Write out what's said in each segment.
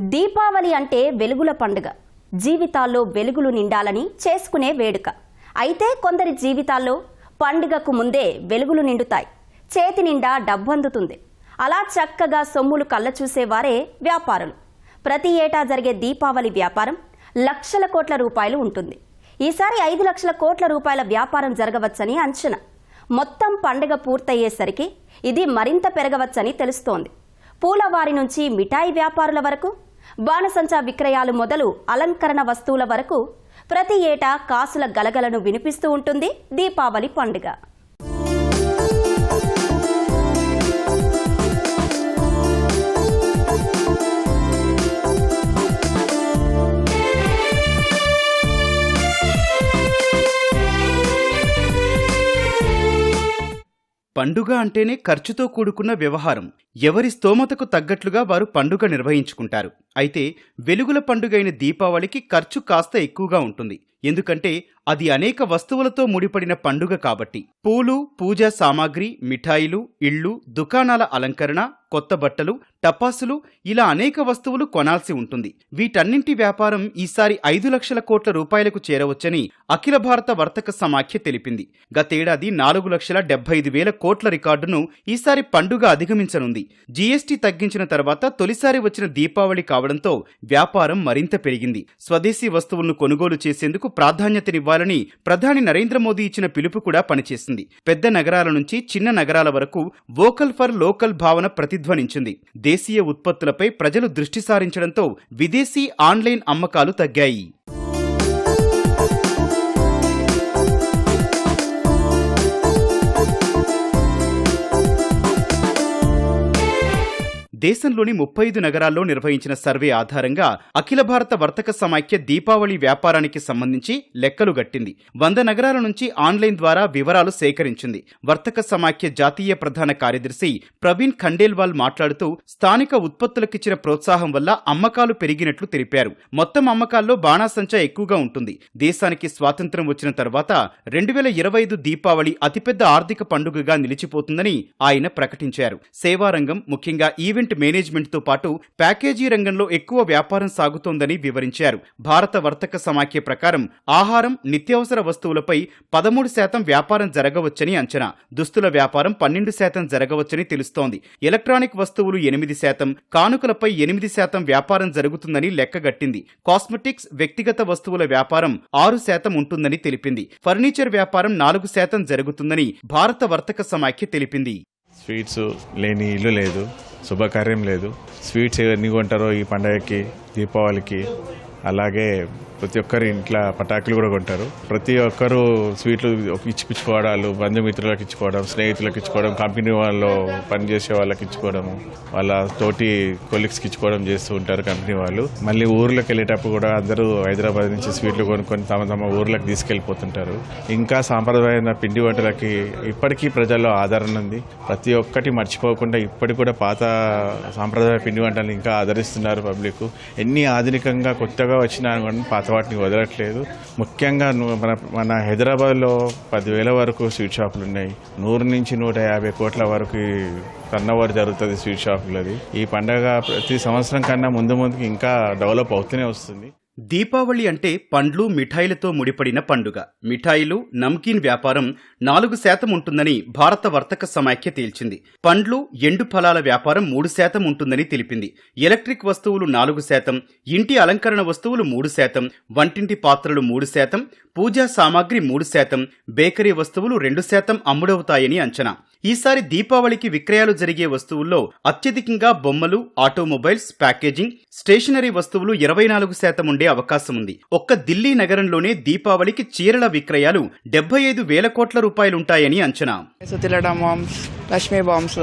దీపావళి అంటే వెలుగుల పండుగ. జీవితాల్లో వెలుగులు నిండాలని చేసుకునే వేడుక. అయితే కొందరి జీవితాల్లో పండుగకు ముందే వెలుగులు నిండుతాయి. చేతి నిండా డబ్బు అందుతుంది అలా చక్కగా సొమ్ములు కళ్ళ చూసేవారే వ్యాపారులు. ప్రతి ఏటా జరిగే దీపావళి వ్యాపారం లక్షల కోట్ల రూపాయలు ఉంటుంది. ఈసారి ఐదు లక్షల కోట్ల రూపాయల వ్యాపారం జరగవచ్చని అంచనా. మొత్తం పండుగ పూర్తయ్యేసరికి ఇది మరింత పెరగవచ్చని తెలుస్తోంది. పూలవారి నుంచి మిఠాయి వ్యాపారుల వరకు బాణసంచా విక్రయాలు మొదలు అలంకరణ వస్తువుల వరకు ప్రతి ఏటా కాసుల గలగలను వినిపిస్తూ ఉంటుంది. దీపావళి పండుగ. పండుగ అంటేనే ఖర్చుతో కూడుకున్న వ్యవహారం. ఎవరి స్తోమతకు తగ్గట్లుగా వారు పండుగ నిర్వహించుకుంటారు. అయితే వెలుగుల పండుగైన దీపావళికి ఖర్చు కాస్త ఎక్కువగా ఉంటుంది. ఎందుకంటే అది అనేక వస్తువులతో ముడిపడిన పండుగ కాబట్టి. పూలు పూజా సామాగ్రి మిఠాయిలు ఇళ్ళు దుకాణాల అలంకరణ కొత్త బట్టలు టపాసులు ఇలా అనేక వస్తువులు కొనాల్సి ఉంటుంది. వీటన్నింటి వ్యాపారం ఈసారి ఐదు లక్షల కోట్ల రూపాయలకు చేరవచ్చని అఖిల భారత వర్తక సమాఖ్య తెలిపింది. గతేడాది నాలుగు లక్షల డెబ్బై ఐదు వేల కోట్ల రికార్డును ఈసారి పండుగ అధిగమించనుంది. జీఎస్టీ తగ్గించిన తర్వాత తొలిసారి వచ్చిన దీపావళి రావడంతో వ్యాపారం మరింత పెరిగింది. స్వదేశీ వస్తువులను కొనుగోలు చేసేందుకు ప్రాధాన్యతనివ్వాలని ప్రధాని నరేంద్ర మోదీ ఇచ్చిన పిలుపు కూడా పనిచేసింది. పెద్ద నగరాల నుంచి చిన్న నగరాల వరకు వోకల్ ఫర్ లోకల్ భావన ప్రతిధ్వనించింది. దేశీయ ఉత్పత్తులపై ప్రజలు దృష్టి సారించడంతో విదేశీ ఆన్లైన్ అమ్మకాలు తగ్గాయి. దేశంలోని ముప్పై ఐదు నగరాల్లో నిర్వహించిన సర్వే ఆధారంగా అఖిల భారత వర్తక సమాఖ్య దీపావళి వ్యాపారానికి సంబంధించి లెక్కలు గట్టింది. వంద నగరాల నుంచి ఆన్లైన్ ద్వారా వివరాలు సేకరించింది. వర్తక సమాఖ్య జాతీయ ప్రధాన కార్యదర్శి ప్రవీణ్ ఖండేల్వాల్ మాట్లాడుతూ స్థానిక ఉత్పత్తులకిచ్చిన ప్రోత్సాహం వల్ల అమ్మకాలు పెరిగినట్లు తెలిపారు. మొత్తం అమ్మకాల్లో బాణాసంచా ఎక్కువగా ఉంటుంది. దేశానికి స్వాతంత్ర్యం వచ్చిన తర్వాత రెండు వేల ఇరవై ఐదు దీపావళి అతిపెద్ద ఆర్థిక పండుగగా నిలిచిపోతుందని ఆయన ప్రకటించారు. సేవారంగం ముఖ్యంగా ఈవెంట్ ఈవెంట్ మేనేజ్మెంట్తో పాటు ప్యాకేజీ రంగంలో ఎక్కువ వ్యాపారం సాగుతోందని వివరించారు. భారత వర్తక సమాఖ్య ప్రకారం ఆహారం నిత్యావసర వస్తువులపై పదమూడు శాతం వ్యాపారం జరగవచ్చని అంచనా. దుస్తుల వ్యాపారం పన్నెండు శాతం జరగవచ్చని తెలుస్తోంది. ఎలక్ట్రానిక్ వస్తువులు ఎనిమిది శాతం కానుకలపై ఎనిమిది శాతం వ్యాపారం జరుగుతుందని లెక్కగట్టింది కాస్మెటిక్స్ వ్యక్తిగత వస్తువుల వ్యాపారం ఆరు శాతం ఉంటుందని తెలిపింది. ఫర్నిచర్ వ్యాపారం నాలుగు శాతం జరుగుతుందని భారత వర్తక సమాఖ్య తెలిపింది. స్వీట్స్ లేని ఇల్లు లేదు శుభకార్యం లేదు. స్వీట్స్ ఎన్ని కొంటారో ఈ పండగకి దీపావళికి? అలాగే ప్రతి ఒక్కరి ఇంట్లో పటాకులు కూడా కొంటారు. ప్రతి ఒక్కరు స్వీట్లు ఇచ్చిపుచ్చుకోవడాలు బంధుమిత్రులకు ఇచ్చుకోవడం స్నేహితులకు ఇచ్చుకోవడం కంపెనీ వాళ్ళు పనిచేసే వాళ్ళకి ఇచ్చుకోవడము వాళ్ళ తోటి కొలీగ్స్కి ఇచ్చుకోవడం చేస్తూ ఉంటారు కంపెనీ వాళ్ళు. మళ్ళీ ఊర్లోకి వెళ్ళేటప్పుడు కూడా అందరూ హైదరాబాద్ నుంచి స్వీట్లు కొనుక్కొని తమ తమ ఊర్లకు తీసుకెళ్ళిపోతుంటారు. ఇంకా సాంప్రదాయమైన పిండి వంటలకి ఇప్పటికీ ప్రజల్లో ఆదరణ ఉంది. ప్రతి ఒక్కటి మర్చిపోకుండా ఇప్పటికి కూడా పాత సాంప్రదాయ పిండి వంటలు ఇంకా ఆదరిస్తున్నారు పబ్లిక్. ఎన్ని ఆధునికంగా కొత్తగా వచ్చినా కూడా పాత వాటిని వదలట్లేదు. ముఖ్యంగా మన మన హైదరాబాద్లో పదివేల వరకు స్వీట్ షాపులు ఉన్నాయి. నూరు నుంచి నూట యాభై కోట్ల వరకు టర్నోవర్ జరుగుతుంది స్వీట్ షాపులది. ఈ పండగ ప్రతి సంవత్సరం కన్నా ముందు ముందుకు ఇంకా డెవలప్ అవుతూనే వస్తుంది. దీపావళి అంటే పండ్లు మిఠాయిలతో ముడిపడిన పండుగ. మిఠాయిలు నమ్కీన్ వ్యాపారం నాలుగు శాతం ఉంటుందని భారత వర్తక సమాఖ్య తేల్చింది. పండ్లు ఎండు ఫలాల వ్యాపారం మూడు శాతం ఉంటుందని తెలిపింది. ఎలక్ట్రిక్ వస్తువులు నాలుగు శాతం ఇంటి అలంకరణ వస్తువులు మూడు శాతం వంటింటి పాత్రలు మూడు శాతం పూజా సామాగ్రి మూడు శాతం బేకరీ వస్తువులు రెండు శాతం అమ్ముడవుతాయని అంచనా. ఈసారి దీపావళికి విక్రయాలు జరిగే వస్తువుల్లో అత్యధికంగా బొమ్మలు ఆటోమొబైల్స్ ప్యాకేజింగ్ స్టేషనరీ వస్తువులు ఇరవై నాలుగు శాతం ఉండే అవకాశం ఉంది. ఒక్క దిల్లీ నగరంలోనే దీపావళికి చీరల విక్రయాలు డెబ్బై ఐదు వేల కోట్ల రూపాయలుంటాయని అంచనా. బాంబ్స్ లక్ష్మీ బాంబ్స్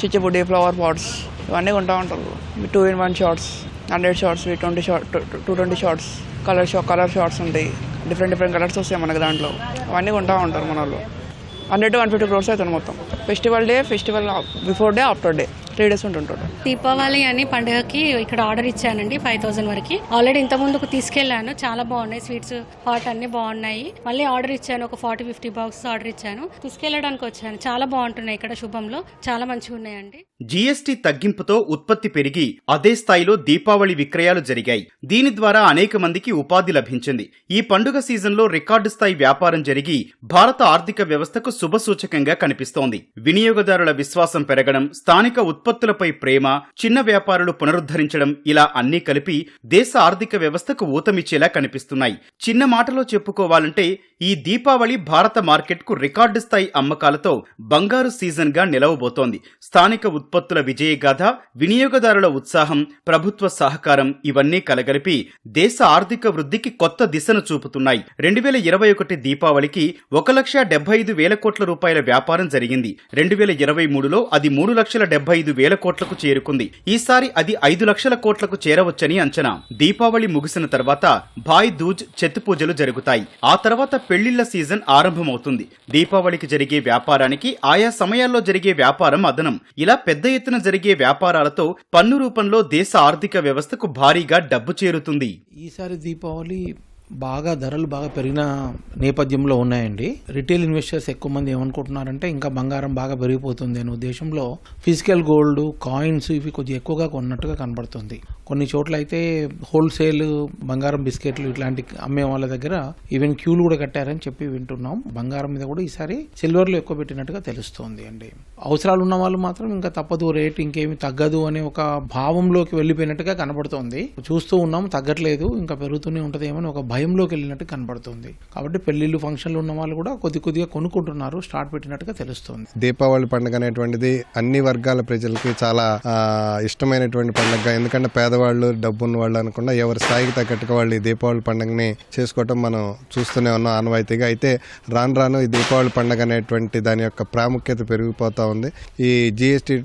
చిచ్చుబుడ్డి ఫ్లవర్ పాట్స్ ఇవన్నీ కొంటా ఉంటారు. Two in one shots hundred shots twenty shot two twenty shots colour Shah colour shots ఉంటాయి. డిఫరెంట్ డిఫరెంట్ కలర్స్ వస్తాయి మనకి దాంట్లో. అవన్నీ కొంటా ఉంటారు మన వాళ్ళు hundred to one fifty crores అవుతుంది మొత్తం. Festival day festival before day after day. Three days ఉంటుంటాడు. Deepavali అని పండుగకి ఇక్కడ ఆర్డర్ ఇచ్చానండి ఫైవ్ థౌసండ్ వరకు. ఆల్రెడీ ఇంత ముందుకు తీసుకెళ్ళాను చాలా బాగున్నాయి స్వీట్స్ హాట్ అన్ని బాగున్నాయి. మళ్ళీ ఆర్డర్ ఇచ్చాను ఒక ఫార్టీ ఫిఫ్టీ బాక్స్ ఆర్డర్ ఇచ్చాను. తీసుకెళ్ళడానికి వచ్చాను చాలా బాగుంటున్నాయి ఇక్కడ శుభంలో చాలా మంచిగా ఉన్నాయండి. జీఎస్టీ తగ్గింపుతో ఉత్పత్తి పెరిగి అదే స్థాయిలో దీపావళి విక్రయాలు జరిగాయి. దీని ద్వారా అనేక మందికి ఉపాధి లభించింది. ఈ పండుగ సీజన్లో రికార్డు స్థాయి వ్యాపారం జరిగి భారత ఆర్థిక వ్యవస్థకు శుభసూచకంగా కనిపిస్తోంది. వినియోగదారుల విశ్వాసం పెరగడం స్థానిక ఉత్పత్తులపై ప్రేమ చిన్న వ్యాపారులు పునరుద్ధరించడం ఇలా అన్నీ కలిపి దేశ ఆర్థిక వ్యవస్థకు ఊతమిచ్చేలా కనిపిస్తున్నాయి. చిన్న మాటలో చెప్పుకోవాలంటే ఈ దీపావళి భారత మార్కెట్కు రికార్డు స్థాయి అమ్మకాలతో బంగారు సీజన్గా నిలవబోతోంది. స్థానిక ఉత్పత్తుల విజయగాథ వినియోగదారుల ఉత్సాహం ప్రభుత్వ సహకారం ఇవన్నీ కలగలిపి దేశ ఆర్థిక వృద్ధికి కొత్త దిశను చూపుతున్నాయి. రెండు వేల ఇరవై ఒకటి దీపావళికి ఒక లక్ష డెబ్బై ఐదు వేల కోట్ల రూపాయల వ్యాపారం జరిగింది. రెండు వేల ఇరవై మూడులో అది మూడు లక్షల డెబ్బై ఐదు వేల కోట్లకు చేరుకుంది. ఈసారి అది ఐదు లక్షల కోట్లకు చేరవచ్చని అంచనా. దీపావళి ముగిసిన తర్వాత భాయ్ దూజ్ చెత్ పూజలు జరుగుతాయి. ఆ తర్వాత పెళ్ళిళ్ళ సీజన్ ఆరంభమవుతుంది. దీపావళికి జరిగే వ్యాపారానికి ఆయా సమయాల్లో జరిగే వ్యాపారం అదనం. ఇలా పెద్ద ఎత్తున జరిగే వ్యాపారాలతో పన్ను రూపంలో దేశ ఆర్థిక వ్యవస్థకు భారీగా డబ్బు చేరుతుంది. ఈసారి దీపావళి బాగా ధరలు బాగా పెరిగిన నేపథ్యంలో ఉన్నాయండి. రిటైల్ ఇన్వెస్టర్స్ ఎక్కువ మంది ఏమనుకుంటున్నారంటే ఇంకా బంగారం బాగా పెరిగిపోతుంది అనే ఉద్దేశంలో ఫిజికల్ గోల్డ్ కాయిన్స్ ఇవి కొద్దిగా ఎక్కువగా కొన్నట్టుగా కనబడుతుంది. కొన్ని చోట్ల అయితే హోల్సేల్ బంగారం బిస్కెట్లు ఇట్లాంటి అమ్మే వాళ్ళ దగ్గర ఈవెన్ క్యూలు కూడా కట్టారని చెప్పి వింటున్నాం. బంగారం మీద కూడా ఈసారి సిల్వర్లో ఎక్కువ పెట్టినట్టుగా తెలుస్తోంది అండి. అవసరాలు ఉన్న వాళ్ళు మాత్రం ఇంకా తప్పదు రేట్ ఇంకేమి తగ్గదు అనే ఒక భావంలోకి వెళ్ళిపోయినట్టుగా కనబడుతోంది. చూస్తూ ఉన్నాం తగ్గట్లేదు ఇంకా పెరుగుతూనే ఉంటదేమో అని ఒక భయంలోకి వెళ్ళినట్టు కనబడుతుంది. కాబట్టి పెళ్ళిళ్ళు ఫంక్షన్లు ఉన్న వాళ్ళు కూడా కొద్ది కొద్దిగా కొనుక్కుంటున్నారు స్టార్ట్ పెట్టినట్టుగా తెలుస్తుంది. దీపావళి పండుగ అనేటువంటిది అన్ని వర్గాల ప్రజలకి చాలా ఇష్టమైనటువంటి పండుగ ఎందుకంటే పేదవాళ్ళు డబ్బున్న వాళ్ళు అనుకుండా ఎవరి స్థాయికి తగ్గట్టుగా వాళ్ళు ఈ దీపావళి పండుగని చేసుకోవటం మనం చూస్తూనే ఉన్నాం ఆనవాయితీగా. అయితే రాను రాను ఈ దీపావళి పండుగ అనేటువంటి దాని యొక్క ప్రాముఖ్యత పెరిగిపోతూ ఉంది. ఈ జిఎస్టీ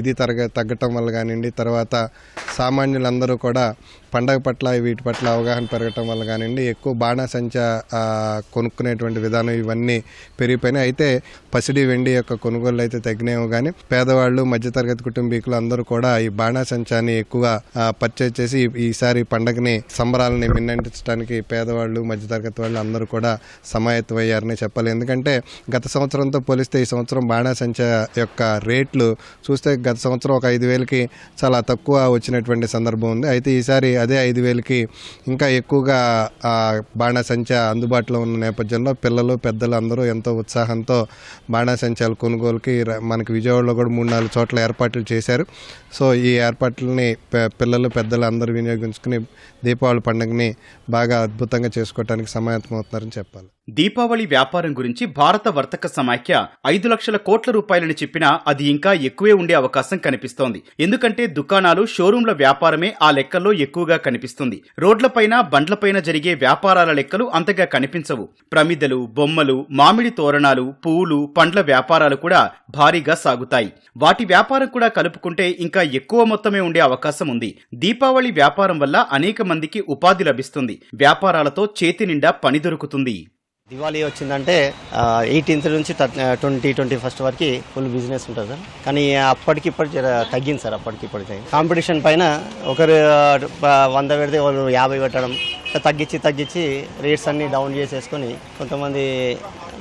ఇది తరగ తగ్గటం వల్ల కానివ్వండి తర్వాత సామాన్యులందరూ కూడా పండగ పట్ల వీటి పట్ల అవగాహన పెరగటం వల్ల కానివ్వండి ఎక్కువ బాణాసంచ కొనుక్కునేటువంటి విధానం ఇవన్నీ పెరిగిపోయినాయి. అయితే పసిడి వెండి యొక్క కొనుగోలు అయితే తగ్గినాయో కానీ పేదవాళ్ళు మధ్యతరగతి కుటుంబీకులు అందరూ కూడా ఈ బాణాసంచాన్ని ఎక్కువగా పర్చేజ్ చేసి ఈసారి పండగని సంబరాలని మిన్నంటించడానికి పేదవాళ్ళు మధ్యతరగతి వాళ్ళు అందరూ కూడా సమాయత్తమయ్యారని చెప్పాలి. ఎందుకంటే గత సంవత్సరంతో పోలిస్తే ఈ సంవత్సరం బాణాసంచ యొక్క రేట్లు చూస్తే గత సంవత్సరం ఒక ఐదు వేలకి చాలా తక్కువ వచ్చినటువంటి సందర్భం ఉంది. అయితే ఈసారి అదే ఐదు వేలకి ఇంకా ఎక్కువగా ఆ, బాణాసంచ అందుబాటులో ఉన్న నేపథ్యంలో పిల్లలు పెద్దలు అందరూ ఎంతో ఉత్సాహంతో బాణాసంచాల కొనుగోలుకి మనకి విజయవాడలో కూడా మూడు నాలుగు చోట్ల ఏర్పాట్లు చేశారు. సో ఈ ఏర్పాట్లని పిల్లలు పెద్దలు అందరూ వినియోగించుకుని దీపావళి పండుగని బాగా అద్భుతంగా చేసుకోవడానికి సమాయత్తమవుతున్నారని చెప్పాలి. దీపావళి వ్యాపారం గురించి భారత వర్తక సమాఖ్య ఐదు లక్షల కోట్ల రూపాయలని చెప్పినా అది ఇంకా ఎక్కువే ఉండే అవకాశం కనిపిస్తోంది. ఎందుకంటే దుకాణాలు షోరూంల వ్యాపారమే ఆ లెక్కల్లో ఎక్కువగా కనిపిస్తుంది. రోడ్లపైన బండ్లపైన జరిగే వ్యాపారాల లెక్కలు అంతగా కనిపించవు. ప్రమిదలు బొమ్మలు మామిడి తోరణాలు పువ్వులు పండ్ల వ్యాపారాలు కూడా భారీగా సాగుతాయి. వాటి వ్యాపారం కూడా కలుపుకుంటే ఇంకా ఎక్కువ మొత్తమే ఉండే అవకాశం ఉంది. దీపావళి వ్యాపారం వల్ల అనేక మందికి ఉపాధి లభిస్తుంది. వ్యాపారాలతో చేతి నిండా పని దొరుకుతుంది. దివాళీ వచ్చిందంటే ఎయిటీన్త్ నుంచి ట్వంటీ ట్వంటీ ఫస్ట్ వరకు ఫుల్ బిజినెస్ ఉంటుంది సార్. కానీ అప్పటికి ఇప్పటికి తగ్గింది సార్ అప్పటికి ఇప్పటికి కాంపిటీషన్ పైన ఒకరు వంద పెడితే వాళ్ళు యాభై పెట్టడం తగ్గించి తగ్గించి రేట్స్ అన్ని డౌన్ చేసేసుకొని కొంతమంది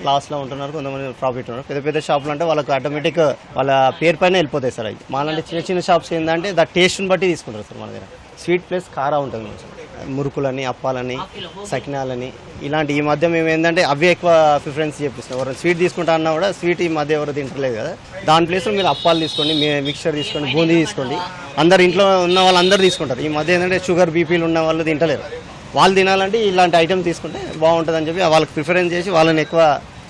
లాస్లో ఉంటున్నారు కొంతమంది ప్రాఫిట్ ఉన్నారు. పెద్ద పెద్ద షాపులు అంటే వాళ్ళకి ఆటోమేటిక్ వాళ్ళ పేరు పైన వెళ్ళిపోతాయి సార్ అవి. మాలాంటి చిన్న చిన్న షాప్స్ ఏంటంటే దా టేస్ట్ని బట్టి తీసుకుంటారు సార్ మన దగ్గర. స్వీట్ ప్లస్ కారా ఉంటుంది సార్ మురుకులని అప్పాలని సకినాలని. ఇలాంటి ఈ మధ్య మేము ఏంటంటే అవే ఎక్కువ ప్రిఫరెన్స్ చేపిస్తాం ఎవరైనా స్వీట్ తీసుకుంటా అన్నా కూడా స్వీట్ ఈ మధ్య ఎవరు తింటలేదు కదా. దాని ప్లేస్లో మీరు అప్పాలు తీసుకోండి మీ మిక్చర్ తీసుకోండి బూందీ తీసుకోండి. అందరు ఇంట్లో ఉన్న వాళ్ళందరూ తీసుకుంటారు. ఈ మధ్య ఏంటంటే షుగర్ బీపీలు ఉన్న వాళ్ళు తింటలేరు. వాళ్ళు తినాలంటే ఇలాంటి ఐటమ్ తీసుకుంటే బాగుంటుందని చెప్పి వాళ్ళకి ప్రిఫరెన్స్ చేసి వాళ్ళని ఎక్కువ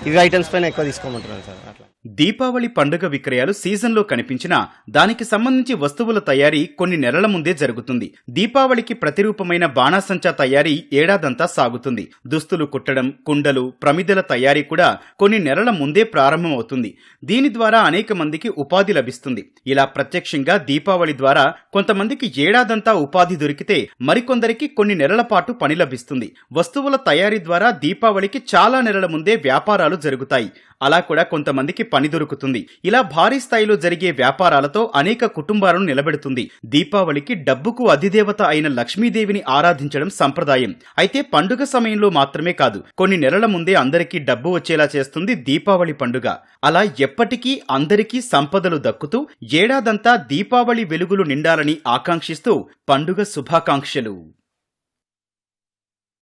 ఇవి ఐటమ్స్ పైన ఎక్కువ తీసుకోమంటున్నాను సార్. అట్లా. దీపావళి పండుగ విక్రయాలు సీజన్లో కనిపించినా దానికి సంబంధించి వస్తువుల తయారీ కొన్ని నెలల ముందే జరుగుతుంది. దీపావళికి ప్రతిరూపమైన బాణాసంచా తయారీ ఏడాదంతా సాగుతుంది. దుస్తులు కుట్టడం కుండలు ప్రమిదల తయారీ కూడా కొన్ని నెలల ముందే ప్రారంభమవుతుంది. దీని ద్వారా అనేక మందికి ఉపాధి లభిస్తుంది. ఇలా ప్రత్యక్షంగా దీపావళి ద్వారా కొంతమందికి ఏడాదంతా ఉపాధి దొరికితే మరికొందరికి కొన్ని నెలల పాటు పని లభిస్తుంది. వస్తువుల తయారీ ద్వారా దీపావళికి చాలా నెలల ముందే వ్యాపారాలు జరుగుతాయి. అలా కూడా కొంతమందికి పని దొరుకుతుంది. ఇలా భారీ స్థాయిలో జరిగే వ్యాపారాలతో అనేక కుటుంబాలను నిలబెడుతుంది. దీపావళికి డబ్బుకు అధిదేవత అయిన లక్ష్మీదేవిని ఆరాధించడం సంప్రదాయం. అయితే పండుగ సమయంలో మాత్రమే కాదు కొన్ని నెలల ముందే అందరికీ డబ్బు వచ్చేలా చేస్తుంది దీపావళి పండుగ. అలా ఎప్పటికీ అందరికీ సంపదలు దక్కుతూ ఏడాదంతా దీపావళి వెలుగులు నిండాలని ఆకాంక్షిస్తూ పండుగ శుభాకాంక్షలు.